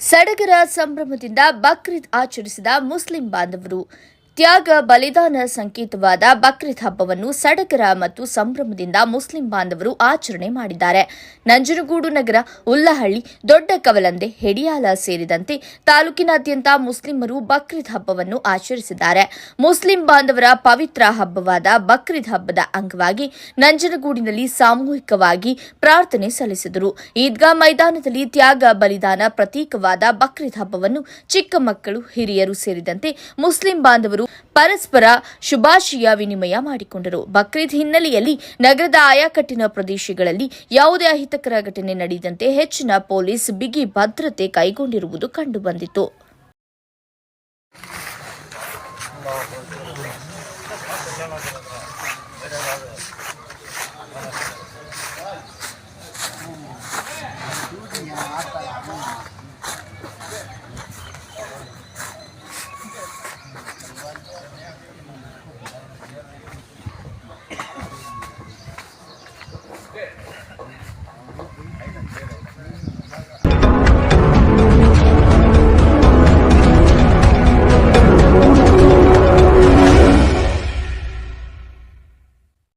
ಸಡಗರ ಸಂಭ್ರಮದಿಂದ ಬಕ್ರೀದ್ ಆಚರಿಸಿದ ಮುಸ್ಲಿಂ ಬಾಂಧವರು. ತ್ಯಾಗ ಬಲಿದಾನ ಸಂಕೇತವಾದ ಬಕ್ರೀದ್ ಹಬ್ಬವನ್ನು ಸಡಗರ ಮತ್ತು ಸಂಭ್ರಮದಿಂದ ಮುಸ್ಲಿಂ ಬಾಂಧವರು ಆಚರಣೆ ಮಾಡಿದ್ದಾರೆ. ನಂಜನಗೂಡು ನಗರ ಉಲ್ಲಹಳ್ಳಿ, ದೊಡ್ಡ ಕವಲಂದೆ ಹೆಡಿಯಾಲ ಸೇರಿದಂತೆ ತಾಲೂಕಿನಾದ್ಯಂತ ಮುಸ್ಲಿಮರು ಬಕ್ರೀದ್ ಹಬ್ಬವನ್ನು ಆಚರಿಸಿದ್ದಾರೆ. ಮುಸ್ಲಿಂ ಬಾಂಧವರ ಪವಿತ್ರ ಹಬ್ಬವಾದ ಬಕ್ರೀದ್ ಹಬ್ಬದ ಅಂಗವಾಗಿ ನಂಜನಗೂಡಿನಲ್ಲಿ ಸಾಮೂಹಿಕವಾಗಿ ಪ್ರಾರ್ಥನೆ ಸಲ್ಲಿಸಿದರು. ಈದ್ಗಾ ಮೈದಾನದಲ್ಲಿ ತ್ಯಾಗ ಬಲಿದಾನ ಪ್ರತೀಕವಾದ ಬಕ್ರೀದ್ ಹಬ್ಬವನ್ನು ಚಿಕ್ಕ ಮಕ್ಕಳು, ಹಿರಿಯರು ಸೇರಿದಂತೆ ಮುಸ್ಲಿಂ ಬಾಂಧವರು ಪರಸ್ಪರ ಶುಭಾಶಯ ವಿನಿಮಯ ಮಾಡಿಕೊಂಡರು. ಬಕ್ರೀದ್ ಹಿನ್ನೆಲೆಯಲ್ಲಿ ನಗರದ ಆಯಾಕಟ್ಟಿನ ಪ್ರದೇಶಗಳಲ್ಲಿ ಯಾವುದೇ ಅಹಿತಕರ ಘಟನೆ ನಡೆದಂತೆ ಹೆಚ್ಚಿನ ಪೊಲೀಸ್ ಬಿಗಿ ಭದ್ರತೆ ಕೈಗೊಂಡಿರುವುದು ಕಂಡುಬಂದಿತು.